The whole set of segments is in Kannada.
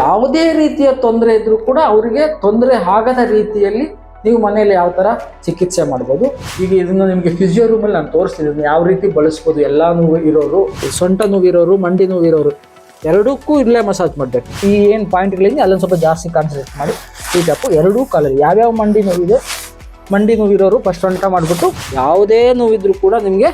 ಯಾವುದೇ ರೀತಿಯ ತೊಂದರೆ ಇದ್ದರೂ ಕೂಡ ಅವರಿಗೆ ತೊಂದರೆ ಆಗದ ರೀತಿಯಲ್ಲಿ ನೀವು ಮನೆಯಲ್ಲಿ ಯಾವ ಥರ ಚಿಕಿತ್ಸೆ ಮಾಡ್ಬೋದು. ಈಗ ಇದನ್ನು ನಿಮಗೆ ಫಿಸಿಯೋ ರೂಮಲ್ಲಿ ನಾನು ತೋರಿಸ್ತಿದ್ದೀನಿ ಯಾವ ರೀತಿ ಬಳಸ್ಬೋದು, ಎಲ್ಲ ನೋವು ಇರೋರು, ಸೊಂಟ ಇರೋರು, ಮಂಡಿ ನೋವು ಇರೋರು, ಎರಡಕ್ಕೂ ಇಲ್ಲೇ ಮಸಾಜ್ ಮಾಡಬೇಕು. ಈ ಏನು ಪಾಯಿಂಟ್ಗಳಿಂದ ಅಲ್ಲೊಂದು ಸ್ವಲ್ಪ ಜಾಸ್ತಿ ಕಾನ್ಸಂಟ್ರೇಟ್ ಮಾಡಿ. ಈ ಟಪ್ಪು ಎರಡೂ ಕಾಲಲ್ಲಿ ಯಾವ್ಯಾವ ಮಂಡಿ ನೋವಿದೆ ಮಂಡಿ ನೋವಿರೋರು ಫಸ್ಟ್ ಸೊಂಟ ಮಾಡಿಬಿಟ್ಟು, ಯಾವುದೇ ನೋವಿದ್ರೂ ಕೂಡ ನಿಮಗೆ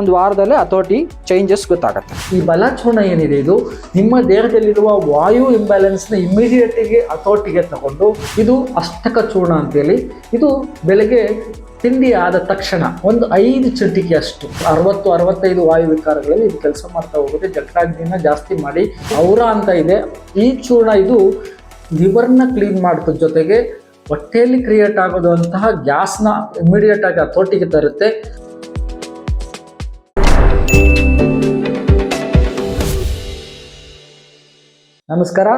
ಒಂದು ವಾರದಲ್ಲೇ ಅಥಾರಿಟಿ ಚೇಂಜಸ್ ಗೊತ್ತಾಗುತ್ತೆ. ಈ ಬಲಚೂರ್ಣ ಏನಿದೆ ಇದು? ನಿಮ್ಮ ದೇಹದಲ್ಲಿರುವ ವಾಯು ಇಂಬ್ಯಾಲೆನ್ಸ್ನ ಇಮಿಡಿಯೇಟಿಗೆ ಅಥಾರಿಟಿಗೆ ತಗೊಂಡು ಇದು ಅಷ್ಟಕ ಚೂರ್ಣ ಅಂತೇಳಿ ಇದು ಬೆಳಗ್ಗೆ ತಿಂಡಿ ಆದ ತಕ್ಷಣ ಒಂದು ಐದು ಚಟಿಕೆ ಅಷ್ಟು ಅರವತ್ತು, ಅರವತ್ತೈದು ವಾಯು ವಿಕಾರಗಳಲ್ಲಿ ಇದು ಕೆಲಸ ಮಾಡ್ತಾ ಹೋಗುತ್ತೆ. ಜಟ್ರಾಗ್ನಿನ ಜಾಸ್ತಿ ಮಾಡಿ ಔರ ಅಂತ ಇದೆ. ಈ ಚೂರ್ಣ ಇದು ಲಿವರ್ನ ಕ್ಲೀನ್ ಮಾಡೋದ್ರ ಜೊತೆಗೆ ಹೊಟ್ಟೆಯಲ್ಲಿ ಕ್ರಿಯೇಟ್ ಆಗೋದಂತಹ ಗ್ಯಾಸ್ನ ಇಮಿಡಿಯೇಟ್ ಆಗಿ ಹತೋಟಿಗೆ ತರುತ್ತೆ. ನಮಸ್ಕಾರ.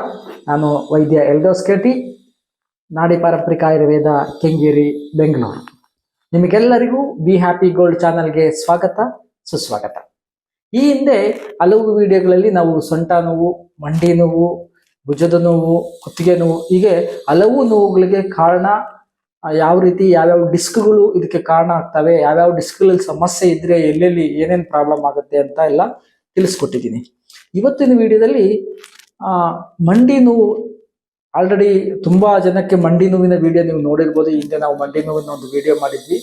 ನಾನು ವೈದ್ಯ ಎಲ್ಡೋಸ್ ಕೆಟಿ, ನಾಡಿ ಪಾರಂಪರಿಕ ಆಯುರ್ವೇದ ಕೆಂಗೇರಿ, ಬೆಂಗಳೂರು. ನಿಮಗೆಲ್ಲರಿಗೂ ಬಿ ಹ್ಯಾಪಿ ಗೋಲ್ಡ್ ಚಾನಲ್ಗೆ ಸ್ವಾಗತ, ಸುಸ್ವಾಗತ. ಈ ಹಿಂದೆ ಹಲವು ವಿಡಿಯೋಗಳಲ್ಲಿ ನಾವು ಸೊಂಟ ನೋವು, ಮಂಡಿ ನೋವು, ಭುಜದ ನೋವು, ಕುತ್ತಿಗೆ ನೋವು, ಹೀಗೆ ಹಲವು ನೋವುಗಳಿಗೆ ಕಾರಣ ಯಾವ ರೀತಿ ಯಾವ್ಯಾವ ಡಿಸ್ಕ್ಗಳು ಇದಕ್ಕೆ ಕಾರಣ ಆಗ್ತವೆ, ಯಾವ್ಯಾವ ಡಿಸ್ಕ್ಗಳಲ್ಲಿ ಸಮಸ್ಯೆ ಇದ್ರೆ ಎಲ್ಲೆಲ್ಲಿ ಏನೇನು ಪ್ರಾಬ್ಲಮ್ ಆಗುತ್ತೆ ಅಂತ ಎಲ್ಲ ತಿಳಿಸ್ಕೊಟ್ಟಿದ್ದೀನಿ. ಇವತ್ತಿನ ವಿಡಿಯೋದಲ್ಲಿ ಮಂಡಿ ನೋವು, ಆಲ್ರೆಡಿ ತುಂಬಾ ಜನಕ್ಕೆ ಮಂಡಿ ನೋವಿನ ವಿಡಿಯೋ ನೀವು ನೋಡಿರ್ಬೋದು. ಹಿಂದೆ ನಾವು ಮಂಡಿ ನೋವಿನ ಒಂದು ವಿಡಿಯೋ ಮಾಡಿದ್ವಿ.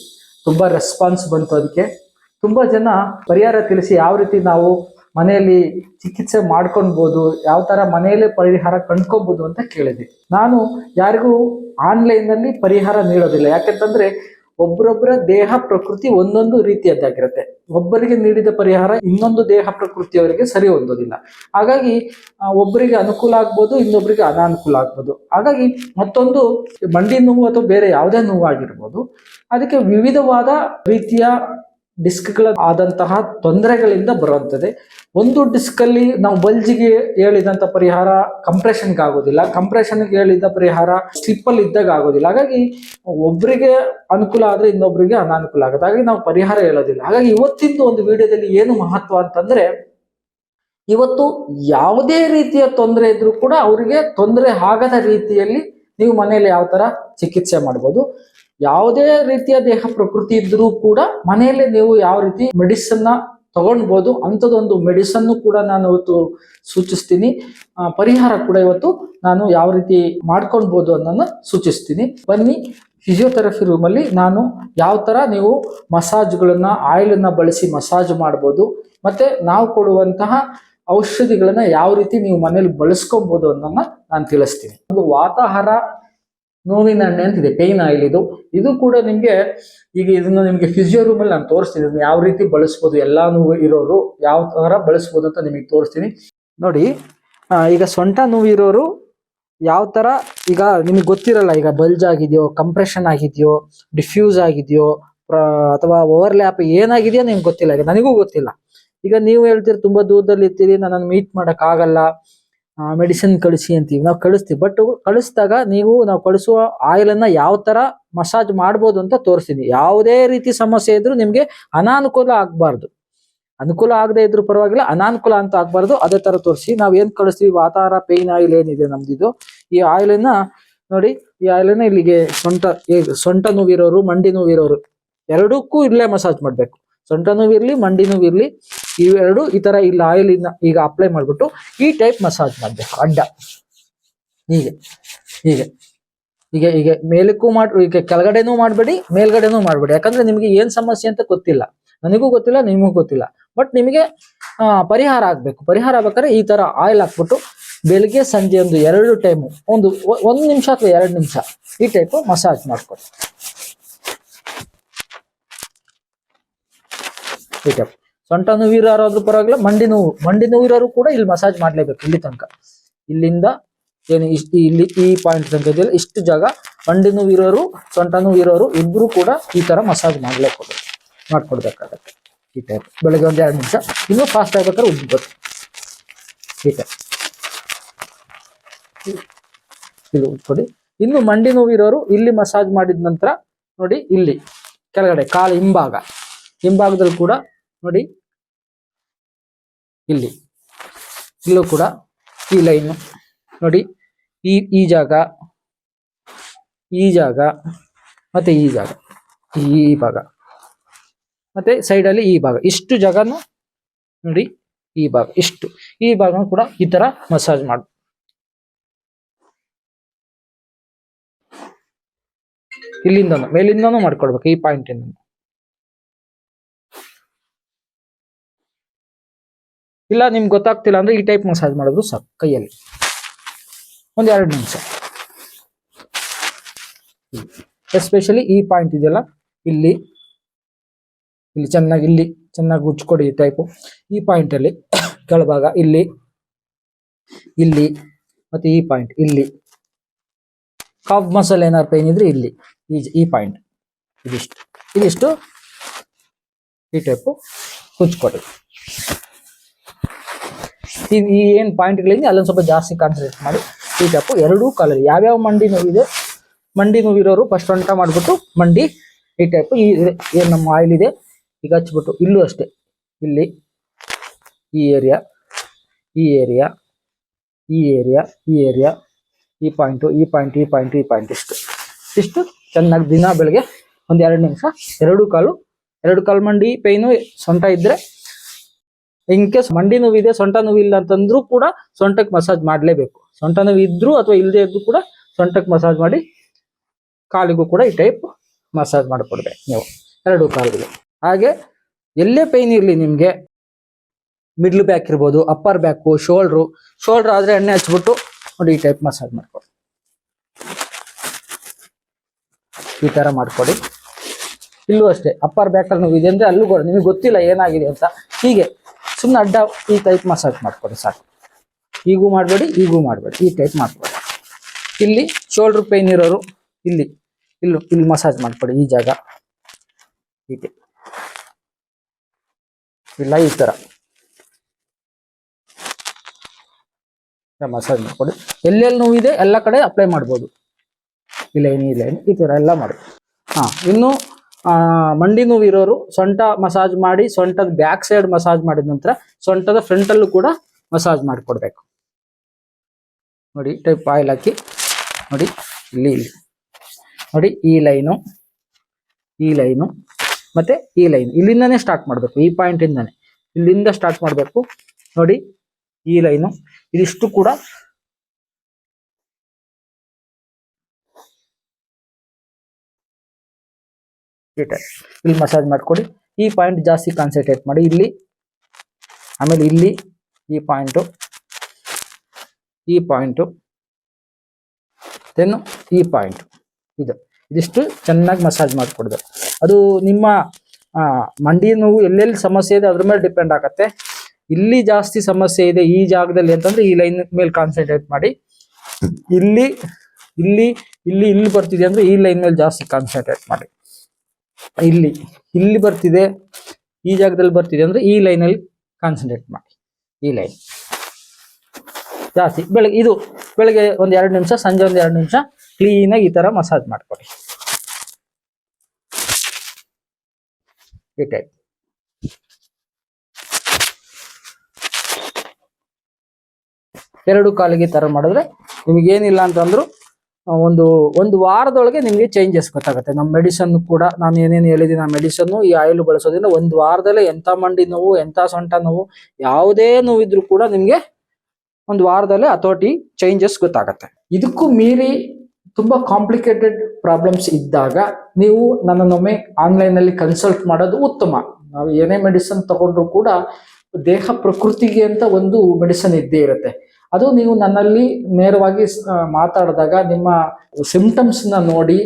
ತುಂಬಾ ರೆಸ್ಪಾನ್ಸ್ ಬಂತು ಅದಕ್ಕೆ ತುಂಬಾ ಜನ ಪರಿಹಾರ ತಿಳಿಸಿ ಯಾವ ರೀತಿ ನಾವು ಮನೆಯಲ್ಲಿ ಚಿಕಿತ್ಸೆ ಮಾಡ್ಕೊಳ್ಬೋದು, ಯಾವ ತರ ಮನೆಯಲ್ಲೇ ಪರಿಹಾರ ಕಂಡ್ಕೊಬೋದು ಅಂತ ಕೇಳಿದೆ ನಾನು ಯಾರಿಗೂ ಆನ್ಲೈನ್ನಲ್ಲಿ ಪರಿಹಾರ ನೀಡೋದಿಲ್ಲ. ಯಾಕೆಂತಂದ್ರೆ ಒಬ್ಬರೊಬ್ಬರ ದೇಹ ಪ್ರಕೃತಿ ಒಂದೊಂದು ರೀತಿಯದ್ದಾಗಿರುತ್ತೆ. ಒಬ್ಬರಿಗೆ ನೀಡಿದ ಪರಿಹಾರ ಇನ್ನೊಂದು ದೇಹ ಪ್ರಕೃತಿಯವರಿಗೆ ಸರಿ ಹೊಂದೋದಿಲ್ಲ ಹಾಗಾಗಿ ಒಬ್ಬರಿಗೆ ಅನುಕೂಲ ಆಗ್ಬೋದು ಇನ್ನೊಬ್ಬರಿಗೆ ಅನಾನುಕೂಲ ಆಗ್ಬೋದು. ಹಾಗಾಗಿ, ಮತ್ತೊಂದು ಮಂಡಿ ನೋವು ಅಥವಾ ಬೇರೆ ಯಾವುದೇ ನೋವು ಆಗಿರ್ಬೋದು ಅದಕ್ಕೆ ವಿವಿಧವಾದ ರೀತಿಯ ಡಿಸ್ಕ್ಗಳ ಆದಂತಹ ತೊಂದರೆಗಳಿಂದ ಬರುವಂಥದ್ದು. ಒಂದು ಡಿಸ್ಕಲ್ಲಿ ನಾವು ಬಲ್ಜಿಗೆ ಹೇಳಿದಂಥ ಪರಿಹಾರ ಕಂಪ್ರೆಷನ್ಗೆ ಆಗೋದಿಲ್ಲ ಕಂಪ್ರೆಷನ್ಗೆ ಹೇಳಿದ ಪರಿಹಾರ ಸ್ಲಿಪ್ಪಲ್ಲಿ ಇದ್ದಾಗ ಆಗೋದಿಲ್ಲ ಹಾಗಾಗಿ ಒಬ್ಬರಿಗೆ ಅನುಕೂಲ ಆದರೆ ಇನ್ನೊಬ್ಬರಿಗೆ ಅನಾನುಕೂಲ ಆಗುತ್ತೆ. ಹಾಗಾಗಿ ನಾವು ಪರಿಹಾರ ಹೇಳೋದಿಲ್ಲ. ಹಾಗಾಗಿ ಇವತ್ತಿಂದು ಒಂದು ವಿಡಿಯೋದಲ್ಲಿ ಏನು ಮಹತ್ವ ಅಂತಂದ್ರೆ, ಇವತ್ತು ಯಾವುದೇ ರೀತಿಯ ತೊಂದರೆ ಇದ್ದರೂ ಕೂಡ ಅವರಿಗೆ ತೊಂದರೆ ಆಗದ ರೀತಿಯಲ್ಲಿ ನೀವು ಮನೆಯಲ್ಲಿ ಯಾವ ಥರ ಚಿಕಿತ್ಸೆ ಮಾಡ್ಬೋದು. ಯಾವುದೇ ರೀತಿಯ ದೇಹ ಪ್ರಕೃತಿ ಇದ್ರೂ ಕೂಡ ಮನೆಯಲ್ಲೇ ನೀವು ಯಾವ ರೀತಿ ಮೆಡಿಸನ್ನ ತಗೊಳ್ಬೋದು ಅಂಥದ್ದೊಂದು ಮೆಡಿಸನ್ನು ಕೂಡ ನಾನು ಇವತ್ತು ಸೂಚಿಸ್ತೀನಿ. ಪರಿಹಾರ ಕೂಡ ಇವತ್ತು ನಾನು ಯಾವ ರೀತಿ ಮಾಡ್ಕೊಳ್ಬೋದು ಅನ್ನೋದನ್ನ ಸೂಚಿಸ್ತೀನಿ. ಬನ್ನಿ ಫಿಸಿಯೋಥೆರಪಿ ರೂಮಲ್ಲಿ ನಾನು ಯಾವ ಥರ ನೀವು ಮಸಾಜ್ಗಳನ್ನು ಆಯಿಲನ್ನು ಬಳಸಿ ಮಸಾಜ್ ಮಾಡ್ಬೋದು, ಮತ್ತೆ ನಾವು ಕೊಡುವಂತಹ ಔಷಧಿಗಳನ್ನ ಯಾವ ರೀತಿ ನೀವು ಮನೇಲಿ ಬಳಸ್ಕೊಬೋದು ಅನ್ನೋದನ್ನ ನಾನು ತಿಳಿಸ್ತೀನಿ. ಒಂದು ವಾತಾಹಾರ ನೋವಿನ ಹಣ್ಣೆ ಅಂತಿದೆ ಪೇನ್ ಆಯಿಲ್ ಇದು ಇದು ಕೂಡ ನಿಮಗೆ ಈಗ ಇದನ್ನ ನಿಮಗೆ ಫಿಸಿಯೋ ರೂಮಲ್ಲಿ ನಾನು ತೋರಿಸ್ತೀನಿ. ಯಾವ ರೀತಿ ಬಳಸ್ಬೋದು, ಎಲ್ಲಾ ನೋವು ಇರೋರು ಯಾವ ತರ ಬಳಸ್ಬೋದು ಅಂತ ನಿಮಗೆ ತೋರಿಸ್ತೀನಿ. ನೋಡಿ ಈಗ ಸೊಂಟ ನೋವು ಇರೋರು ಯಾವ ತರ, ಈಗ ನಿಮಗೆ ಗೊತ್ತಿರಲ್ಲ, ಈಗ ಬಲ್ಜ್ ಆಗಿದೆಯೋ ಕಂಪ್ರೆಷನ್ ಆಗಿದೆಯೋ ಡಿಫ್ಯೂಸ್ ಆಗಿದೆಯೋ ಅಥವಾ ಓವರ್ಲ್ಯಾಪ್ ಏನಾಗಿದೆಯೋ ನಿಮ್ಗೆ ಗೊತ್ತಿಲ್ಲ. ಈಗ ನನಗೂ ಗೊತ್ತಿಲ್ಲ. ಈಗ ನೀವು ಹೇಳ್ತೀರಿ, ತುಂಬಾ ದೂರದಲ್ಲಿ ಇರ್ತೀರಿ, ನನ್ನನ್ನು ಮೀಟ್ ಮಾಡೋಕ್ಕಾಗಲ್ಲ. ಮೆಡಿಸಿನ್ ಕಳಿಸಿ ಅಂತೀವಿ. ನಾವು ಕಳಿಸ್ತೀವಿ. ಬಟ್ ಕಳಿಸಿದಾಗ ನೀವು ನಾವು ಕಳಿಸುವ ಆಯಿಲ್ ಅನ್ನ ಯಾವ ತರ ಮಸಾಜ್ ಮಾಡ್ಬೋದು ಅಂತ ತೋರಿಸ್ತೀನಿ. ಯಾವುದೇ ರೀತಿ ಸಮಸ್ಯೆ ಇದ್ರೂ ನಿಮಗೆ ಅನಾನುಕೂಲ ಆಗ್ಬಾರ್ದು. ಅನುಕೂಲ ಆಗದೆ ಇದ್ರೂ ಪರವಾಗಿಲ್ಲ, ಅನಾನುಕೂಲ ಅಂತ ಆಗಬಾರ್ದು. ಅದೇ ತರ ತೋರಿಸಿ. ನಾವ್ ಏನ್ ಕಳಿಸ್ತೀವಿ? ವಾತಾವರ ಪೇಯ್ನ್ ಆಯಿಲ್ ಏನಿದೆ ನಮ್ದಿದು. ಈ ಆಯಿಲನ್ನ ನೋಡಿ, ಈ ಆಯಿಲನ್ನ ಇಲ್ಲಿಗೆ ಸೊಂಟ ಸೊಂಟ ನೋವಿರೋರು, ಮಂಡಿ ನೋವಿರೋರು ಎರಡಕ್ಕೂ ಇಲ್ಲೇ ಮಸಾಜ್ ಮಾಡ್ಬೇಕು. ಸೊಂಟ ನೋವಿರಲಿ, ಮಂಡಿ ನೋವಿರ್ಲಿ ಇವೆರಡು ಈ ತರ ಇಲ್ಲಿ ಆಯಿಲ್ ಈಗ ಅಪ್ಲೈ ಮಾಡ್ಬಿಟ್ಟು ಈ ಟೈಪ್ ಮಸಾಜ್ ಮಾಡ್ಬೇಕು, ಅಡ್ಡ. ಹೀಗೆ ಹೀಗೆ. ಹೀಗೆ ಹೀಗೆ. ಮೇಲಕ್ಕೂ ಮಾಡ್ ಈಗ ಕೆಳಗಡೆನೂ ಮಾಡಬೇಡಿ, ಮೇಲ್ಗಡೆನೂ ಮಾಡಬೇಡಿ. ಯಾಕಂದ್ರೆ ನಿಮಗೆ ಏನ್ ಸಮಸ್ಯೆ ಅಂತ ಗೊತ್ತಿಲ್ಲ. ನನಗೂ ಗೊತ್ತಿಲ್ಲ, ನಿಮಗೂ ಗೊತ್ತಿಲ್ಲ. ಬಟ್ ನಿಮಗೆ ಪರಿಹಾರ ಆಗ್ಬೇಕು. ಪರಿಹಾರ ಆಗ್ಬೇಕಾದ್ರೆ ಈ ತರ ಆಯಿಲ್ ಹಾಕ್ಬಿಟ್ಟು ಬೆಳಿಗ್ಗೆ ಸಂಜೆ ಒಂದು ಎರಡು ಟೈಮು ಒಂದು ಒಂದು ನಿಮಿಷ ಅಥವಾ ಎರಡು ನಿಮಿಷ ಈ ಟೈಪು ಮಸಾಜ್ ಮಾಡ್ಕೊಡಿ ಈ ಟೈಪ್ ಸೊಂಟ ನೋವು ಇರೋರು ಪರವಾಗಿಲ್ಲ, ಮಂಡಿ ನೋವು ಮಂಡಿ ನೋವು ಇರೋರು ಕೂಡ ಇಲ್ಲಿ ಮಸಾಜ್ ಮಾಡ್ಲೇಬೇಕು ಇಲ್ಲಿ ತನಕ. ಇಲ್ಲಿಂದ ಏನು ಇಷ್ಟು ಇಲ್ಲಿ ಈ ಪಾಯಿಂಟ್ ತನಕ ಇದೆಯಲ್ಲ, ಇಷ್ಟು ಜಾಗ ಮಂಡಿ ನೋವು ಇರೋರು, ಸೊಂಟ ನೋವು ಇರೋರು ಇಬ್ರು ಕೂಡ ಈ ತರ ಮಸಾಜ್ ಮಾಡ್ಲೇಬೇಕು. ಮಾಡ್ಕೊಡ್ಬೇಕಾಗತ್ತೆ. ಈ ಟೈಪ್ ಬೆಳಗ್ಗೆ ಒಂದ್ ಎರಡು ನಿಮಿಷ. ಇನ್ನೂ ಫಾಸ್ಟ್ ಆಗ್ಬೇಕಾದ್ರೆ ಉಜ್ಬೇಕು ಈ ಟೈಪ್ ಇಲ್ಲಿ ಉಜ್ಕೊಡಿ ಇನ್ನು ಮಂಡಿ ನೋವು ಇರೋರು ಇಲ್ಲಿ ಮಸಾಜ್ ಮಾಡಿದ ನಂತರ ನೋಡಿ ಇಲ್ಲಿ, ಕೆಳಗಡೆ ಕಾಲು ಹಿಂಭಾಗ. ಹಿಂಭಾಗದಲ್ಲಿ ಕೂಡ ನೋಡಿ ಇಲ್ಲಿ. ಇಲ್ಲೂ ಕೂಡ ಈ ಲೈನು ನೋಡಿ, ಈ ಈ ಜಾಗ ಈ ಜಾಗ, ಮತ್ತೆ ಈ ಜಾಗ, ಈ ಭಾಗ. ಮತ್ತೆ ಸೈಡ್ ಅಲ್ಲಿ ಈ ಭಾಗ. ಇಷ್ಟು ಜಾಗನು ನೋಡಿ, ಈ ಭಾಗ, ಇಷ್ಟು. ಈ ಭಾಗ ಕೂಡ ಈ ತರ ಮಸಾಜ್ ಮಾಡು. ಇಲ್ಲಿಂದನು, ಮೇಲಿಂದನೂ ಮಾಡ್ಕೊಡ್ಬೇಕು, ಈ ಪಾಯಿಂಟ್ ಇಂದ ಇಲ್ಲ, ನಿಮ್ಗೆ ಗೊತ್ತಾಗ್ತಿಲ್ಲ ಅಂದ್ರೆ ಈ ಟೈಪ್ ಮಸಾಜ್ ಮಾಡೋದು ಸಾಕು, ಕೈಯಲ್ಲಿ. ಒಂದೆರಡು ನಿಮಿಷ. ಎಸ್ಪೆಷಲಿ ಈ ಪಾಯಿಂಟ್ ಇದೆಯಲ್ಲ, ಇಲ್ಲಿ. ಇಲ್ಲಿ ಚೆನ್ನಾಗಿ ಇಲ್ಲಿ ಚೆನ್ನಾಗಿ ಉಚ್ಕೊಡಿ ಈ ಟೈಪು ಈ ಪಾಯಿಂಟಲ್ಲಿ ಕೆಳಭಾಗ, ಇಲ್ಲಿ. ಇಲ್ಲಿ. ಮತ್ತೆ ಈ ಪಾಯಿಂಟ್ ಇಲ್ಲಿ. ಕಾಫ್ ಮಸಲ್ ಏನಾರು ಪೈನ್ ಇದ್ರೆ ಇಲ್ಲಿ, ಈ ಈ ಪಾಯಿಂಟ್ ಇದಿಷ್ಟು. ಇದಿಷ್ಟು ಈ ಟೈಪು ಕುಚ್ಕೊಡಿ ಈ ಈ ಏನು ಪಾಯಿಂಟ್ಗಳಿಂದ ಅಲ್ಲೊಂದು ಸ್ವಲ್ಪ ಜಾಸ್ತಿ ಕಾನ್ಸಂಟ್ರೇಟ್ ಮಾಡಿ. ಈ ಟೈಪು ಎರಡೂ ಕಲರ್ ಯಾವ್ಯಾವ ಮಂಡಿ ನೋವಿದೆ ಮಂಡಿ ನೋವಿರೋರು ಫಸ್ಟ್ ಸೊಂಟ ಮಾಡಿಬಿಟ್ಟು ಮಂಡಿ, ಈ ಟೈಪು ಈ ಏನು ನಮ್ಮ ಆಯಿಲ್ ಇದೆ? ಈಗ ಹಚ್ಬಿಟ್ಟು, ಇಲ್ಲೂ ಅಷ್ಟೇ. ಇಲ್ಲಿ, ಈ ಏರಿಯಾ ಈ ಏರಿಯಾ ಈ ಏರಿಯಾ ಈ ಏರಿಯಾ ಈ ಪಾಯಿಂಟು ಈ ಪಾಯಿಂಟ್ ಈ ಪಾಯಿಂಟ್ ಈ ಪಾಯಿಂಟ್ ಇಷ್ಟು. ಇಷ್ಟು ಚೆನ್ನಾಗಿ ದಿನ ಬೆಳಗ್ಗೆ ಒಂದು ಎರಡು ನಿಮಿಷ, ಎರಡು ಕಾಲು ಎರಡು ಕಾಲು ಮಂಡಿ ಪೈನು ಸೊಂಟ ಇದ್ರೆ ಇನ್ ಕೇಸ್ ಮಂಡಿ ನೋವಿದೆ ಸೊಂಟ ನೋವಿಲ್ಲ ಅಂತಂದ್ರೂ ಕೂಡ ಸೊಂಟಕ್ಕೆ ಮಸಾಜ್ ಮಾಡಲೇಬೇಕು. ಸೊಂಟ ನೋವು ಇದ್ರೂ ಅಥವಾ ಇಲ್ಲದೆ ಇದ್ರೂ ಕೂಡ ಸೊಂಟಕ್ಕೆ ಮಸಾಜ್ ಮಾಡಿ ಕಾಲಿಗೂ ಕೂಡ ಈ ಟೈಪ್ ಮಸಾಜ್ ಮಾಡಿಕೊಡ್ಬೇಕು ನೀವು. ಎರಡು ಕಾಲಿಗೆ ಹಾಗೆ ಎಲ್ಲೇ ಪೈನ್ ಇರಲಿ ನಿಮಗೆ ಮಿಡ್ಲ್ ಬ್ಯಾಕ್ ಇರ್ಬೋದು ಅಪ್ಪರ್ ಬ್ಯಾಕು ಶೋಲ್ಡ್ರು ಶೋಲ್ಡ್ರ್ ಆದ್ರೆ ಎಣ್ಣೆ ಹಚ್ಬಿಟ್ಟು ನೋಡಿ ಈ ಟೈಪ್ ಮಸಾಜ್ ಮಾಡ್ಕೊಡಿ. ಈ ತರ ಮಾಡ್ಕೊಡಿ. ಇಲ್ಲೂ ಅಷ್ಟೇ ಅಪ್ಪರ್ ಬ್ಯಾಕಲ್ಲಿ ಇದೆ ಅಂದ್ರೆ ಅಲ್ಲೂ ಕೂಡ ನಿಮಗೆ ಗೊತ್ತಿಲ್ಲ ಏನಾಗಿದೆ ಅಂತ. ಹೀಗೆ ಸುಮ್ಮನೆ ಅಡ್ಡ ಈ ಟೈಪ್ ಮಸಾಜ್ ಮಾಡ್ಕೊಡಿ ಸಾಕು. ಈಗೂ ಮಾಡಬೇಡಿ ಈಗೂ ಮಾಡಬೇಡಿ. ಈ ಟೈಪ್ ಮಾಡ್ಕೊಡಿ. ಇಲ್ಲಿ ಶೋಲ್ಡ್ರ್ ಪೈನ್ ಇರೋರು ಇಲ್ಲಿ ಇಲ್ಲಿ ಇಲ್ಲಿ ಮಸಾಜ್ ಮಾಡ್ಕೊಡಿ ಈ ಜಾಗ. ಹೀಗೆ. ಇಲ್ಲ ಈ ಥರ ಮಸಾಜ್ ಮಾಡ್ಕೊಡಿ. ಎಲ್ಲೆಲ್ಲಿ ನೋವಿದೆ, ಎಲ್ಲ ಕಡೆ ಅಪ್ಲೈ ಮಾಡ್ಬೋದು. ಇಲ್ಲ ಏನು ಇಲ್ಲ ಏನು, ಈ ತರ ಎಲ್ಲ ಮಾಡಿ. ಹಾ, ಇನ್ನು ಆ, ಮಂಡಿ ನೋವು ಇರೋರು ಸೊಂಟ ಮಸಾಜ್ ಮಾಡಿ ಸೊಂಟದ ಬ್ಯಾಕ್ ಸೈಡ್ ಮಸಾಜ್ ಮಾಡಿದ ನಂತರ ಸೊಂಟದ ಫ್ರಂಟ್ ಅಲ್ಲೂ ಕೂಡ ಮಸಾಜ್ ಮಾಡಿಕೊಡ್ಬೇಕು. ನೋಡಿ ಟೈಪ್ ಆಯಿಲ್ ಹಾಕಿ. ನೋಡಿ ಇಲ್ಲಿ ಇಲ್ಲಿ. ನೋಡಿ ಈ ಲೈನು ಈ ಲೈನು ಮತ್ತೆ ಈ ಲೈನ್. ಇಲ್ಲಿಂದಾನೇ ಸ್ಟಾರ್ಟ್ ಮಾಡಬೇಕು ಈ ಪಾಯಿಂಟ್ ಇಂದಾನೆ ಇಲ್ಲಿಂದ ಸ್ಟಾರ್ಟ್ ಮಾಡಬೇಕು. ನೋಡಿ ಈ ಲೈನು. ಇದಿಷ್ಟು ಕೂಡ ಇಲ್ಲಿ ಮಸಾಜ್ ಮಾಡ್ಕೊಡಿ. ಈ ಪಾಯಿಂಟ್ ಜಾಸ್ತಿ ಕಾನ್ಸಂಟ್ರೇಟ್ ಮಾಡಿ. ಇಲ್ಲಿ, ಆಮೇಲೆ ಇಲ್ಲಿ ಈ ಪಾಯಿಂಟು ಈ ಪಾಯಿಂಟು ದೆನ್ ಈ ಪಾಯಿಂಟ್ ಇದು. ಇದಿಷ್ಟು ಚೆನ್ನಾಗಿ ಮಸಾಜ್ ಮಾಡಿಕೊಡ್ದು ಅದು ನಿಮ್ಮ ಮಂಡಿ ನೋವು ಎಲ್ಲೆಲ್ಲಿ ಸಮಸ್ಯೆ ಇದೆ ಅದ್ರ ಮೇಲೆ ಡಿಪೆಂಡ್ ಆಗತ್ತೆ. ಇಲ್ಲಿ ಜಾಸ್ತಿ ಸಮಸ್ಯೆ ಇದೆ ಈ ಜಾಗದಲ್ಲಿ ಅಂತಂದ್ರೆ ಈ ಲೈನ್ ಮೇಲೆ ಕಾನ್ಸಂಟ್ರೇಟ್ ಮಾಡಿ. ಇಲ್ಲಿ ಇಲ್ಲಿ ಇಲ್ಲಿ ಇಲ್ಲಿ ಬರ್ತಿದೆ ಅಂದ್ರೆ ಈ ಲೈನ್ ಮೇಲೆ ಜಾಸ್ತಿ ಕಾನ್ಸಂಟ್ರೇಟ್ ಮಾಡಿ. ಇಲ್ಲಿ ಇಲ್ಲಿ ಬರ್ತಿದೆ, ಈ ಜಾಗದಲ್ಲಿ ಬರ್ತಿದೆ ಅಂದ್ರೆ ಈ ಲೈನಲ್ಲಿ ಕಾನ್ಸಂಟ್ರೇಟ್ ಮಾಡಿ. ಈ ಲೈನ್ ಜಾಸ್ತಿ. ಬೆಳಗ್ಗೆ ಇದು ಬೆಳಗ್ಗೆ ಒಂದು ಎರಡು ನಿಮಿಷ, ಸಂಜೆ ಒಂದು ಎರಡು ನಿಮಿಷ ಕ್ಲೀನಾಗಿ ಈ ತರ ಮಸಾಜ್ ಮಾಡ್ಕೊಡಿ ಈ ಎರಡು ಕಾಲಿಗೆ ತರ ಮಾಡಿದ್ರೆ ನಿಮಗೇನಿಲ್ಲ ಅಂತಂದ್ರು ಒಂದು ಒಂದು ವಾರದೊಳಗೆ ನಿಮಗೆ ಚೇಂಜಸ್ ಗೊತ್ತಾಗುತ್ತೆ. ನಮ್ಮ ಮೆಡಿಸನ್ ಕೂಡ, ನಾನು ಏನೇನು ಹೇಳಿದ್ದೀನಿ ಆ ಮೆಡಿಸನ್ನು ಈ ಆಯಿಲ್ ಬಳಸೋದ್ರಿಂದ ಒಂದು ವಾರದಲ್ಲೇ ಎಂಥ ಮಂಡಿ ನೋವು ಎಂಥ ಸೊಂಟ ನೋವು, ಯಾವುದೇ ನೋವಿದ್ರು ಕೂಡ ನಿಮಗೆ ಒಂದು ವಾರದಲ್ಲೇ ಹತೋಟಿ ಚೇಂಜಸ್ ಗೊತ್ತಾಗುತ್ತೆ. ಇದಕ್ಕೂ ಮೀರಿ ತುಂಬ ಕಾಂಪ್ಲಿಕೇಟೆಡ್ ಪ್ರಾಬ್ಲಮ್ಸ್ ಇದ್ದಾಗ ನೀವು ನನ್ನನ್ನೊಮ್ಮೆ ಆನ್ಲೈನಲ್ಲಿ ಕನ್ಸಲ್ಟ್ ಮಾಡೋದು ಉತ್ತಮ. ನಾವು ಏನೇ ಮೆಡಿಸನ್ ತಗೊಂಡ್ರು ಕೂಡ ದೇಹ ಪ್ರಕೃತಿಗೆ ಅಂತ ಒಂದು ಮೆಡಿಸನ್ ಇದ್ದೇ ಇರುತ್ತೆ. ಅದು ನೀವು ನನ್ನಲ್ಲಿ ನೇರವಾಗಿ ಮಾತಾಡಿದಾಗ ನಿಮ್ಮ ಸಿಂಪ್ಟಮ್ಸ್ನ ನೋಡಿ,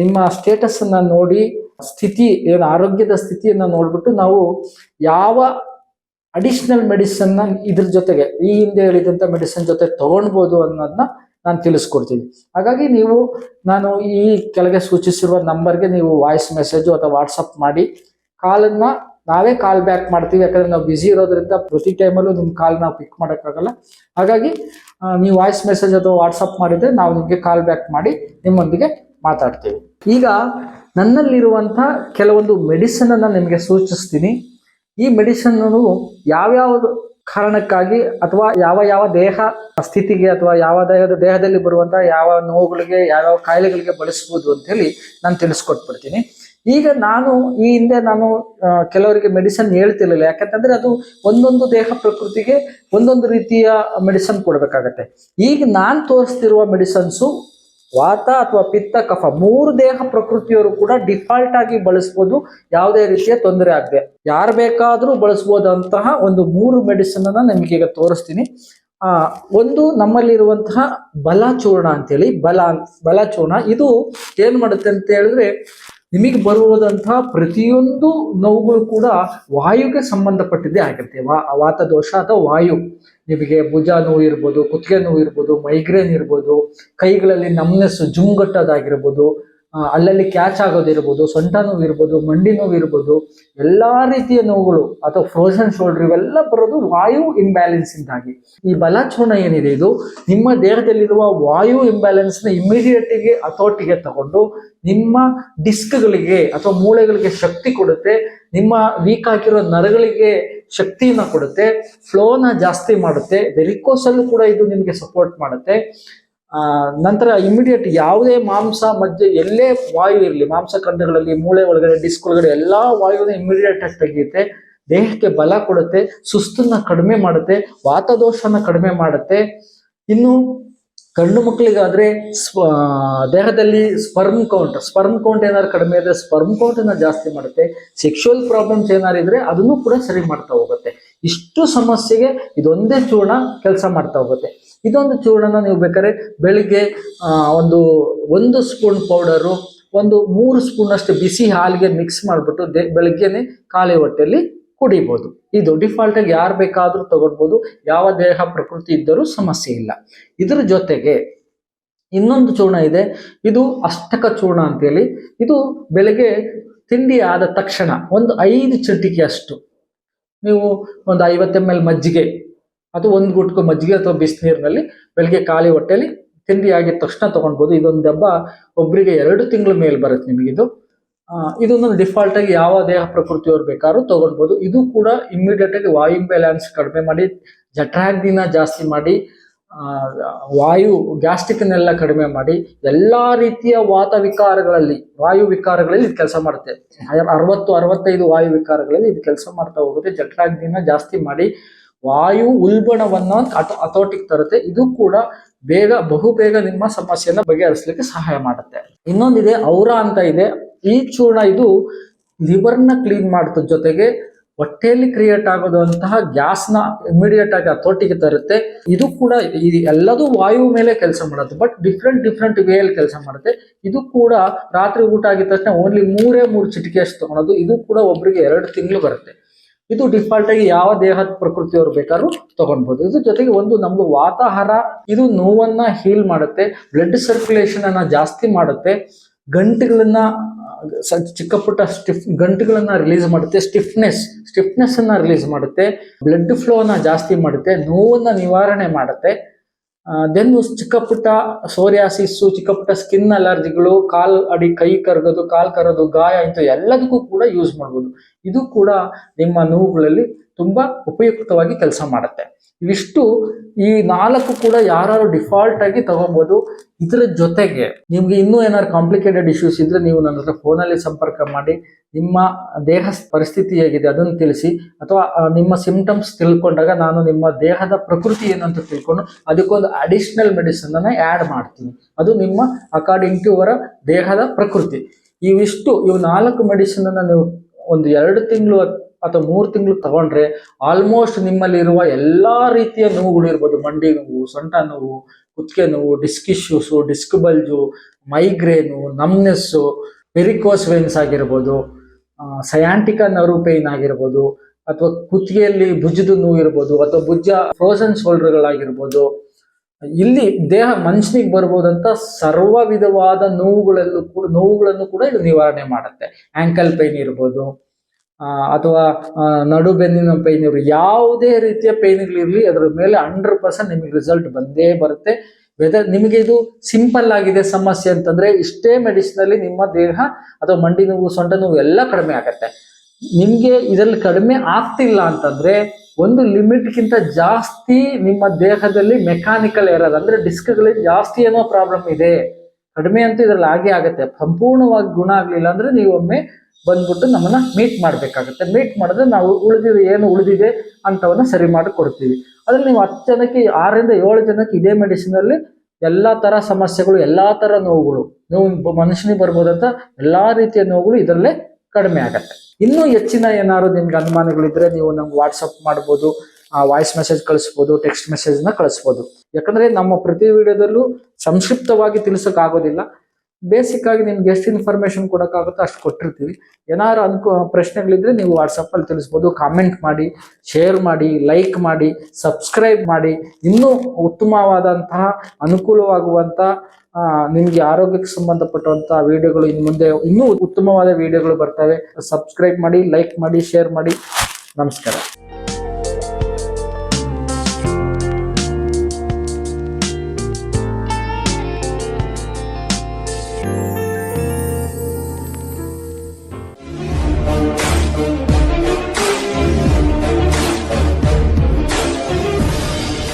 ನಿಮ್ಮ ಸ್ಟೇಟಸ್ ಅನ್ನ ನೋಡಿ, ಸ್ಥಿತಿ, ಏನು ಆರೋಗ್ಯದ ಸ್ಥಿತಿಯನ್ನು ನೋಡಿಬಿಟ್ಟು ನಾವು ಯಾವ ಅಡಿಷನಲ್ ಮೆಡಿಸನ್ನ ಇದ್ರ ಜೊತೆಗೆ, ಈ ಹಿಂದೆ ಹೇಳಿದಂಥ ಮೆಡಿಸಿನ್ ಜೊತೆ ತಗೊಳ್ಬೋದು ಅನ್ನೋದನ್ನ ನಾನು ತಿಳಿಸ್ಕೊಡ್ತೀನಿ. ಹಾಗಾಗಿ ನೀವು, ನಾನು ಈ ಕೆಳಗೆ ಸೂಚಿಸಿರುವ ನಂಬರ್ಗೆ ನೀವು ವಾಯ್ಸ್ ಮೆಸೇಜು ಅಥವಾ ವಾಟ್ಸಪ್ ಮಾಡಿ, ಕಾಲನ್ನ ನಾವೇ ಕಾಲ್ ಬ್ಯಾಕ್ ಮಾಡ್ತೀವಿ, ಯಾಕಂದ್ರೆ ನಾವು ಬ್ಯುಸಿ ಇರೋದ್ರಿಂದ ಪ್ರತಿ ಟೈಮಲ್ಲೂ ನಿಮ್ಮ ಕಾಲ್ ನಾವು ಪಿಕ್ ಮಾಡೋಕ್ಕಾಗಲ್ಲ. ಹಾಗಾಗಿ ನೀವು ವಾಯ್ಸ್ ಮೆಸೇಜ್ ಅಥವಾ ವಾಟ್ಸಪ್ ಮಾಡಿದರೆ ನಾವು ನಿಮಗೆ ಕಾಲ್ ಬ್ಯಾಕ್ ಮಾಡಿ ನಿಮ್ಮೊಂದಿಗೆ ಮಾತಾಡ್ತೀವಿ. ಈಗ ನನ್ನಲ್ಲಿರುವಂಥ ಕೆಲವೊಂದು ಮೆಡಿಸನನ್ನು ನಿಮಗೆ ಸೂಚಿಸ್ತೀನಿ. ಈ ಮೆಡಿಸನ್ನು ಯಾವ್ಯಾವ ಕಾರಣಕ್ಕಾಗಿ ಅಥವಾ ಯಾವ ಯಾವ ದೇಹ ಸ್ಥಿತಿಗೆ ಅಥವಾ ಯಾವ ದೇಹದ, ದೇಹದಲ್ಲಿ ಬರುವಂಥ ಯಾವ ನೋವುಗಳಿಗೆ ಯಾವ್ಯಾವ ಕಾಯಿಲೆಗಳಿಗೆ ಬಳಸ್ಬೋದು ಅಂತ ಹೇಳಿ ನಾನು ತಿಳಿಸ್ಕೊಟ್ಬಿಡ್ತೀನಿ. ಈಗ ನಾನು, ಈ ಹಿಂದೆ ನಾನು ಕೆಲವರಿಗೆ ಮೆಡಿಸನ್ ಹೇಳ್ತಿರ್ಲಿಲ್ಲ. ಯಾಕಂತಂದ್ರೆ ಅದು ಒಂದೊಂದು ದೇಹ ಪ್ರಕೃತಿಗೆ ಒಂದೊಂದು ರೀತಿಯ ಮೆಡಿಸನ್ ಕೊಡಬೇಕಾಗತ್ತೆ. ಈಗ ನಾನು ತೋರಿಸ್ತಿರುವ ಮೆಡಿಸನ್ಸು ವಾತ ಅಥವಾ ಪಿತ್ತ, ಕಫ ಮೂರು ದೇಹ ಪ್ರಕೃತಿಯವರು ಕೂಡ ಡಿಫಾಲ್ಟ್ ಆಗಿ ಬಳಸ್ಬೋದು. ಯಾವುದೇ ರೀತಿಯ ತೊಂದರೆ ಆಗದೆ. ಯಾರು ಬೇಕಾದರೂ ಬಳಸ್ಬೋದಂತಹ ಒಂದು ಮೂರು ಮೆಡಿಸನ್ ಅನ್ನ ಈಗ ತೋರಿಸ್ತೀನಿ. ಆ, ಒಂದು ನಮ್ಮಲ್ಲಿರುವಂತಹ ಬಲಚೂರ್ಣ ಅಂತೇಳಿ, ಬಲ, ಬಲಚೂರ್ಣ. ಇದು ಏನ್ ಮಾಡುತ್ತೆ ಅಂತ ಹೇಳಿದ್ರೆ ನಿಮಗೆ ಬರುವುದಂತಹ ಪ್ರತಿಯೊಂದು ನೋವುಗಳು ಕೂಡ ವಾಯುಗೆ ಸಂಬಂಧಪಟ್ಟಿದ್ದೇ ಆಗಿರುತ್ತೆ ವಾ, ವಾತ ದೋಷ ಅಥವಾ ವಾಯು. ನಿಮಗೆ ಭುಜ ನೋವು ಇರ್ಬೋದು, ಕುತ್ತಿಗೆ ನೋವು ಇರ್ಬೋದು, ಮೈಗ್ರೇನ್ ಇರ್ಬೋದು, ಕೈಗಳಲ್ಲಿ ನಮ್ನೆಸ್ಸು ಜುಮ್ಗಟ್ಟೋದಾಗಿರ್ಬೋದು ಅಲ್ಲಲ್ಲಿ ಕ್ಯಾಚ್ ಆಗೋದಿರ್ಬೋದು ಸೊಂಟ ನೋವು ಇರ್ಬೋದು, ಮಂಡಿ ನೋವು ಇರ್ಬೋದು, ಎಲ್ಲಾ ರೀತಿಯ ನೋವುಗಳು ಅಥವಾ ಫ್ರೋಸನ್ ಶೋಲ್ಡರ್ ಇವೆಲ್ಲ ಬರೋದು ವಾಯು ಇಂಬ್ಯಾಲೆನ್ಸ್ ಇಂದಾಗಿ. ಈ ಬಲಚೂರ್ಣ ಏನಿದೆ ಇದು? ನಿಮ್ಮ ದೇಹದಲ್ಲಿರುವ ವಾಯು ಇಂಬ್ಯಾಲೆನ್ಸ್ನ ಇಮಿಡಿಯೇಟ್ಗೆ ಹತೋಟಿಗೆ ತಗೊಂಡು ನಿಮ್ಮ ಡಿಸ್ಕ್ಗಳಿಗೆ ಅಥವಾ ಮೂಳೆಗಳಿಗೆ ಶಕ್ತಿ ಕೊಡುತ್ತೆ, ನಿಮ್ಮ ವೀಕ್ ಆಗಿರೋ ನರಗಳಿಗೆ ಶಕ್ತಿಯನ್ನು ಕೊಡುತ್ತೆ ಫ್ಲೋನ ಜಾಸ್ತಿ ಮಾಡುತ್ತೆ ವೆರಿಕೋಸಲ್ಲೂ ಕೂಡ ಇದು ನಿಮಗೆ ಸಪೋರ್ಟ್ ಮಾಡುತ್ತೆ. ನಂತರ ಇಮಿಡಿಯೇಟ್ ಯಾವುದೇ ಮಾಂಸ ಮಧ್ಯೆ ಎಲ್ಲೇ ವಾಯು ಇರಲಿ, ಮಾಂಸ ಖಂಡಗಳಲ್ಲಿ ಮೂಳೆ ಒಳಗಡೆ ಡಿಸ್ಕ್ ಒಳಗಡೆ, ಎಲ್ಲಾ ವಾಯುವನ್ನು ಇಮಿಡಿಯೇಟ್ ಆಗಿ ತೆಗೆಯುತ್ತೆ. ದೇಹಕ್ಕೆ ಬಲ ಕೊಡುತ್ತೆ, ಸುಸ್ತನ್ನ ಕಡಿಮೆ ಮಾಡುತ್ತೆ, ವಾತದೋಷನ ಕಡಿಮೆ ಮಾಡುತ್ತೆ. ಇನ್ನು ಗಂಡು ಮಕ್ಕಳಿಗಾದ್ರೆ ಸ್ವ ದೇಹದಲ್ಲಿ ಸ್ಪರ್ಮ್ ಕೌಂಟ್ ಸ್ಪರ್ಮ್ ಕೌಂಟ್ ಏನಾದ್ರು ಕಡಿಮೆ ಇದ್ರೆ ಸ್ಪರ್ಮ್ ಕೌಂಟ್ ಅನ್ನ ಜಾಸ್ತಿ ಮಾಡುತ್ತೆ. ಸೆಕ್ಷುವಲ್ ಪ್ರಾಬ್ಲಮ್ಸ್ ಏನಾರು ಇದ್ರೆ ಅದನ್ನು ಕೂಡ ಸರಿ ಮಾಡ್ತಾ ಹೋಗುತ್ತೆ. ಇಷ್ಟು ಸಮಸ್ಯೆಗೆ ಇದೊಂದೇ ಚೂರ್ಣ ಕೆಲಸ ಮಾಡ್ತಾ ಹೋಗುತ್ತೆ. ಇದೊಂದು ಚೂರ್ಣನ ನೀವು ಬೇಕಾದ್ರೆ ಬೆಳಿಗ್ಗೆ ಒಂದು ಒಂದು ಸ್ಪೂನ್ ಪೌಡರು ಒಂದು ಮೂರು ಸ್ಪೂನಷ್ಟು ಬಿಸಿ ಹಾಲಿಗೆ ಮಿಕ್ಸ್ ಮಾಡಿಬಿಟ್ಟು ದೇ, ಬೆಳಗ್ಗೆನೆ ಖಾಲಿ ಹೊಟ್ಟೆಯಲ್ಲಿ ಕುಡಿಬೋದು. ಇದು ಡಿಫಾಲ್ಟಾಗಿ ಯಾರು ಬೇಕಾದರೂ ತಗೊಳ್ಬೋದು. ಯಾವ ದೇಹ ಪ್ರಕೃತಿ ಇದ್ದರೂ ಸಮಸ್ಯೆ ಇಲ್ಲ. ಇದರ ಜೊತೆಗೆ ಇನ್ನೊಂದು ಚೂರ್ಣ ಇದೆ. ಇದು ಅಷ್ಟಕ ಚೂರ್ಣ ಅಂತೇಳಿ. ಇದು ಬೆಳಗ್ಗೆ ತಿಂಡಿ ಆದ ತಕ್ಷಣ ಒಂದು ಐದು ಚಿಟಿಕೆ ಅಷ್ಟು ನೀವು ಒಂದು ಐವತ್ತು ಎಂ ಎಲ್ ಮಜ್ಜಿಗೆ ಅಥವಾ ಒಂದು ಗುಟ್ಕು ಮಜ್ಜಿಗೆ ಅಥವಾ ಬಿಸಿನೀರಿನಲ್ಲಿ ಬೆಳಗ್ಗೆ ಖಾಲಿ ಹೊಟ್ಟೆಯಲ್ಲಿ ತಿಂಡಿ ಆಗಿದ ತಕ್ಷಣ ತೊಗೊಳ್ಬೋದು ಇದೊಂದು ಹಬ್ಬ ಒಬ್ಬರಿಗೆ ಎರಡು ತಿಂಗಳ ಮೇಲೆ ಬರುತ್ತೆ ನಿಮಗಿದು ಇದು. ಇದೊಂದು ಡಿಫಾಲ್ಟ್ ಆಗಿ ಯಾವ ದೇಹ ಪ್ರಕೃತಿಯವ್ರು ಬೇಕಾದ್ರೂ ತೊಗೊಳ್ಬೋದು ಇದು ಕೂಡ ಇಮಿಡಿಯೇಟ್ ಆಗಿ ವಾಯು ಬ್ಯಾಲೆನ್ಸ್ ಕಡಿಮೆ ಮಾಡಿ, ಜಠರಾಗ್ನಿನ ಜಾಸ್ತಿ ಮಾಡಿ ವಾಯು ಗ್ಯಾಸ್ಟ್ರಿಕ್ನೆಲ್ಲ ಕಡಿಮೆ ಮಾಡಿ ಎಲ್ಲಾ ರೀತಿಯ ವಾತ ವಿಕಾರಗಳಲ್ಲಿ, ವಾಯು ವಿಕಾರಗಳಲ್ಲಿ ಇದು ಕೆಲಸ ಮಾಡುತ್ತೆ. ಅರ- ಅರವತ್ತು, ಅರವತ್ತೈದು ವಾಯು ವಿಕಾರಗಳಲ್ಲಿ ಇದು ಕೆಲಸ ಮಾಡ್ತಾ ಹೋಗುತ್ತೆ. ಜಠರಾಗ್ನಿನ ಜಾಸ್ತಿ ಮಾಡಿ ವಾಯು ಉಲ್ಬಣವನ್ನು ಹತೋಟಿಗೆ ತರುತ್ತೆ. ಇದು ಕೂಡ ಬೇಗ, ಬಹುಬೇಗ ನಿಮ್ಮ ಸಮಸ್ಯೆಯನ್ನು ಬಗೆಹರಿಸಲಿಕ್ಕೆ ಸಹಾಯ ಮಾಡುತ್ತೆ. ಇನ್ನೊಂದಿದೆ, ಔರ ಅಂತ ಇದೆ. ಈ ಚೂರ್ಣ ಇದು ಲಿವರ್ನ ಕ್ಲೀನ್ ಮಾಡುತ್ತ. ಜೊತೆಗೆ ಹೊಟ್ಟೆಯಲ್ಲಿ ಕ್ರಿಯೇಟ್ ಆಗೋದಂತಹ ಗ್ಯಾಸ್ನ ಇಮಿಡಿಯೇಟ್ ಆಗಿ ಹತೋಟಿಗೆ ತರುತ್ತೆ. ಇದು ಕೂಡ ಎಲ್ಲದೂ ವಾಯು ಮೇಲೆ ಕೆಲಸ ಮಾಡುತ್ತೆ ಬಟ್ ಡಿಫ್ರೆಂಟ್ ಡಿಫ್ರೆಂಟ್ ವೇಯಲ್ಲಿ ಕೆಲಸ ಮಾಡುತ್ತೆ. ಇದು ಕೂಡ ರಾತ್ರಿ ಊಟ ಆಗಿದ ತಕ್ಷಣ ಓನ್ಲಿ ಮೂರೇ ಮೂರು ಚಿಟಿಕೆ ಅಷ್ಟು ತಗೊಳೋದು. ಇದು ಕೂಡ ಒಬ್ಬರಿಗೆ ಎರಡು ತಿಂಗಳು ಬರುತ್ತೆ. ಇದು ಡಿಫಾಲ್ಟ್ ಆಗಿ ಯಾವ ದೇಹದ ಪ್ರಕೃತಿಯವರು ಬೇಕಾದ್ರೂ ತಗೊಳ್ಬಹುದು ಇದ್ರ ಜೊತೆಗೆ ಒಂದು ನಮ್ದು ವಾತಾಹಾರ ಇದು ನೋವನ್ನ ಹೀಲ್ ಮಾಡುತ್ತೆ ಬ್ಲಡ್ ಸರ್ಕ್ಯುಲೇಷನ್ ಅನ್ನ ಜಾಸ್ತಿ ಮಾಡುತ್ತೆ. ಗಂಟುಗಳನ್ನ ಚಿಕ್ಕ ಪುಟ್ಟ ಸ್ಟಿಫ್ ಗಂಟುಗಳನ್ನ ರಿಲೀಸ್ ಮಾಡುತ್ತೆ ಸ್ಟಿಫ್ನೆಸ್ ಸ್ಟಿಫ್ನೆಸ್ ಅನ್ನ ರಿಲೀಸ್ ಮಾಡುತ್ತೆ ಬ್ಲಡ್ ಫ್ಲೋನ ಜಾಸ್ತಿ ಮಾಡುತ್ತೆ, ನೋವನ್ನ ನಿವಾರಣೆ ಮಾಡುತ್ತೆ. ದೆನ್ ಚಿಕ್ಕ ಪುಟ್ಟ ಸೋರಿಯಾಸಿಸ್ಸು ಚಿಕ್ಕ ಪುಟ್ಟ ಸ್ಕಿನ್ ಅಲರ್ಜಿಗಳು ಕಾಲ್ ಅಡಿ, ಕೈ ಕರಗೋದು, ಕಾಲ್ ಕರೋದು ಗಾಯ ಇಂಥ ಎಲ್ಲದಕ್ಕೂ ಕೂಡ ಯೂಸ್ ಮಾಡ್ಬೋದು. ಇದು ಕೂಡ ನಿಮ್ಮ ನೋವುಗಳಲ್ಲಿ ತುಂಬಾ ಉಪಯುಕ್ತವಾಗಿ ಕೆಲಸ ಮಾಡುತ್ತೆ. ಇವಿಷ್ಟು ಈ ನಾಲ್ಕು ಕೂಡ ಯಾರು ಡಿಫಾಲ್ಟ್ ಆಗಿ ತಗೊಬೋದು. ಇದರ ಜೊತೆಗೆ ನಿಮ್ಗೆ ಇನ್ನೂ ಏನಾದ್ರು ಕಾಂಪ್ಲಿಕೇಟೆಡ್ ಇಶ್ಯೂಸ್ ಇದ್ರೆ ನೀವು ನನ್ನ ಹತ್ರ ಫೋನಲ್ಲಿ ಸಂಪರ್ಕ ಮಾಡಿ. ನಿಮ್ಮ ದೇಹ ಪರಿಸ್ಥಿತಿ ಹೇಗಿದೆ ಅದನ್ನು ತಿಳಿಸಿ. ಅಥವಾ ನಿಮ್ಮ ಸಿಂಪ್ಟಮ್ಸ್ ತಿಳ್ಕೊಂಡಾಗ ನಾನು ನಿಮ್ಮ ದೇಹದ ಪ್ರಕೃತಿ ಏನಂತ ತಿಳ್ಕೊಂಡು ಅದಕ್ಕೊಂದು ಅಡಿಷನಲ್ ಮೆಡಿಸಿನ್ ಅನ್ನ ಆ್ಯಡ್ ಮಾಡ್ತೀನಿ. ಅದು ನಿಮ್ಮ ಅಕಾರ್ಡಿಂಗ್ ಟು ಅವರ ದೇಹದ ಪ್ರಕೃತಿ. ಇವಿಷ್ಟು, ಇವು ನಾಲ್ಕು ಮೆಡಿಸಿನ್ ಅನ್ನ ನೀವು ಒಂದು ಎರಡು ತಿಂಗಳು ಅಥವಾ ಮೂರು ತಿಂಗಳು ತಗೊಂಡ್ರೆ ಆಲ್ಮೋಸ್ಟ್ ನಿಮ್ಮಲ್ಲಿರುವ ಎಲ್ಲ ರೀತಿಯ ನೋವುಗಳು ಇರ್ಬೋದು. ಮಂಡಿ ನೋವು, ಸೊಂಟ ನೋವು, ಕುತ್ತಿಗೆ ನೋವು disc issues disc bulge migraine numbness varicose veins ಆಗಿರ್ಬೋದು ಸಯಾಂಟಿಕ ನರ್ವ್ ಪೇನ್ ಆಗಿರ್ಬೋದು, ಅಥವಾ ಕುತ್ತಿಗೆಯಲ್ಲಿ ಭುಜದ ನೋವು ಇರ್ಬೋದು, ಅಥವಾ ಭುಜ ಫ್ರೋಸನ್ ಶೋಲ್ಡರ್ಗಳಾಗಿರ್ಬೋದು ಇಲ್ಲಿ ದೇಹ ಮನುಷ್ಯನಿಗೆ ಬರ್ಬೋದಂತ ಸರ್ವ ವಿಧವಾದ ನೋವುಗಳಲ್ಲೂ ಕೂಡ, ನೋವುಗಳನ್ನು ಕೂಡ ಇದು ನಿವಾರಣೆ ಮಾಡುತ್ತೆ. ಆಂಕಲ್ ಪೈನ್ ಇರ್ಬೋದು ಅಥವಾ ನಡು ಬೆನ್ನಿನ ಪೈನ್ ಇರ್ಬೋದು, ಯಾವುದೇ ರೀತಿಯ ಪೈನ್ಗಳಿರಲಿ ಅದರ ಮೇಲೆ ಹಂಡ್ರೆಡ್ ಪರ್ಸೆಂಟ್ ನಿಮಗೆ ರಿಸಲ್ಟ್ ಬಂದೇ ಬರುತ್ತೆ. ವೆದರ್ ನಿಮಗೆ ಇದು ಸಿಂಪಲ್ ಆಗಿದೆ ಸಮಸ್ಯೆ ಅಂತಂದ್ರೆ ಇಷ್ಟೇ ಮೆಡಿಸಿನಲ್ಲಿ ನಿಮ್ಮ ದೇಹ ಅಥವಾ ಮಂಡಿ ನೋವು, ಸೊಂಟ ನೋವು ಎಲ್ಲ ಕಡಿಮೆ ಆಗುತ್ತೆ. ನಿಮ್ಗೆ ಇದರಲ್ಲಿ ಕಡಿಮೆ ಆಗ್ತಿಲ್ಲ ಅಂತಂದ್ರೆ ಒಂದು ಲಿಮಿಟ್ಗಿಂತ ಜಾಸ್ತಿ ನಿಮ್ಮ ದೇಹದಲ್ಲಿ ಮೆಕ್ಯಾನಿಕಲ್ ಎರರ್, ಅಂದ್ರೆ ಡಿಸ್ಕ್ಗಳಲ್ಲಿ ಜಾಸ್ತಿ ಏನೋ ಪ್ರಾಬ್ಲಮ್ ಇದೆ. ಕಡಿಮೆ ಅಂತೂ ಇದರಲ್ಲಿ ಆಗೇ ಆಗುತ್ತೆ. ಸಂಪೂರ್ಣವಾಗಿ ಗುಣ ಆಗಲಿಲ್ಲ ಅಂದ್ರೆ ಒಮ್ಮೆ ಬಂದ್ಬಿಟ್ಟು ನಮ್ಮನ್ನ ಮೀಟ್ ಮಾಡಬೇಕಾಗುತ್ತೆ. ಮೀಟ್ ಮಾಡಿದ್ರೆ ನಾವು ಉಳಿದಿದೆ, ಏನು ಉಳಿದಿದೆ ಅಂತವನ್ನ ಸರಿ ಮಾಡಿ ಕೊಡ್ತೀವಿ ಅದ್ರಲ್ಲಿ ನೀವು ಹತ್ತು ಜನಕ್ಕೆ, ಆರರಿಂದ ಏಳು ಜನಕ್ಕೆ ಇದೇ ಮೆಡಿಸಿನ್ ಅಲ್ಲಿ ಎಲ್ಲಾ ತರ ಸಮಸ್ಯೆಗಳು, ಎಲ್ಲಾ ತರ ನೋವುಗಳು, ನೋವು ಮನುಷ್ಯನಿಗೆ ಬರ್ಬೋದಂತ ಎಲ್ಲಾ ರೀತಿಯ ನೋವುಗಳು ಇದರಲ್ಲೇ ಕಡಿಮೆ ಆಗತ್ತೆ. ಇನ್ನೂ ಹೆಚ್ಚಿನ ಏನಾದ್ರು ನಿಮ್ಗೆ ಅನುಮಾನಗಳಿದ್ರೆ ನೀವು ನಮ್ಗೆ ವಾಟ್ಸಪ್ ಮಾಡ್ಬೋದು ವಾಯ್ಸ್ ಮೆಸೇಜ್ ಕಳಿಸ್ಬೋದು ಟೆಕ್ಸ್ಟ್ ಮೆಸೇಜ್ನ ಕಳಿಸ್ಬೋದು. ಯಾಕಂದ್ರೆ ನಮ್ಮ ಪ್ರತಿ ವಿಡಿಯೋದಲ್ಲೂ ಸಂಕ್ಷಿಪ್ತವಾಗಿ ತಿಳಿಸಕ್ ಆಗೋದಿಲ್ಲ. ಬೇಸಿಕ್ ಆಗಿ ನಿಮ್ಗೆ ಎಷ್ಟು ಇನ್ಫಾರ್ಮೇಶನ್ ಕೊಡೋಕ್ಕಾಗುತ್ತೋ ಅಷ್ಟು ಕೊಟ್ಟಿರ್ತೀವಿ. ಏನಾದ್ರು ಅನ್ಕೋ ಪ್ರಶ್ನೆಗಳಿದ್ರೆ ನೀವು ವಾಟ್ಸಪ್ಪಲ್ಲಿ ತಿಳಿಸ್ಬೋದು. ಕಾಮೆಂಟ್ ಮಾಡಿ ಶೇರ್ ಮಾಡಿ ಲೈಕ್ ಮಾಡಿ ಸಬ್ಸ್ಕ್ರೈಬ್ ಮಾಡಿ. ಇನ್ನೂ ಉತ್ತಮವಾದಂತಹ ಅನುಕೂಲವಾಗುವಂತ ಆ, ನಿಮ್ಗೆ ಆರೋಗ್ಯಕ್ಕೆ ಸಂಬಂಧಪಟ್ಟಂತಹ ವಿಡಿಯೋಗಳು ಇನ್ನು ಮುಂದೆ ಇನ್ನೂ ಉತ್ತಮವಾದ ವಿಡಿಯೋಗಳು ಬರ್ತವೆ. ಸಬ್ಸ್ಕ್ರೈಬ್ ಮಾಡಿ ಲೈಕ್ ಮಾಡಿ ಶೇರ್ ಮಾಡಿ. ನಮಸ್ಕಾರ.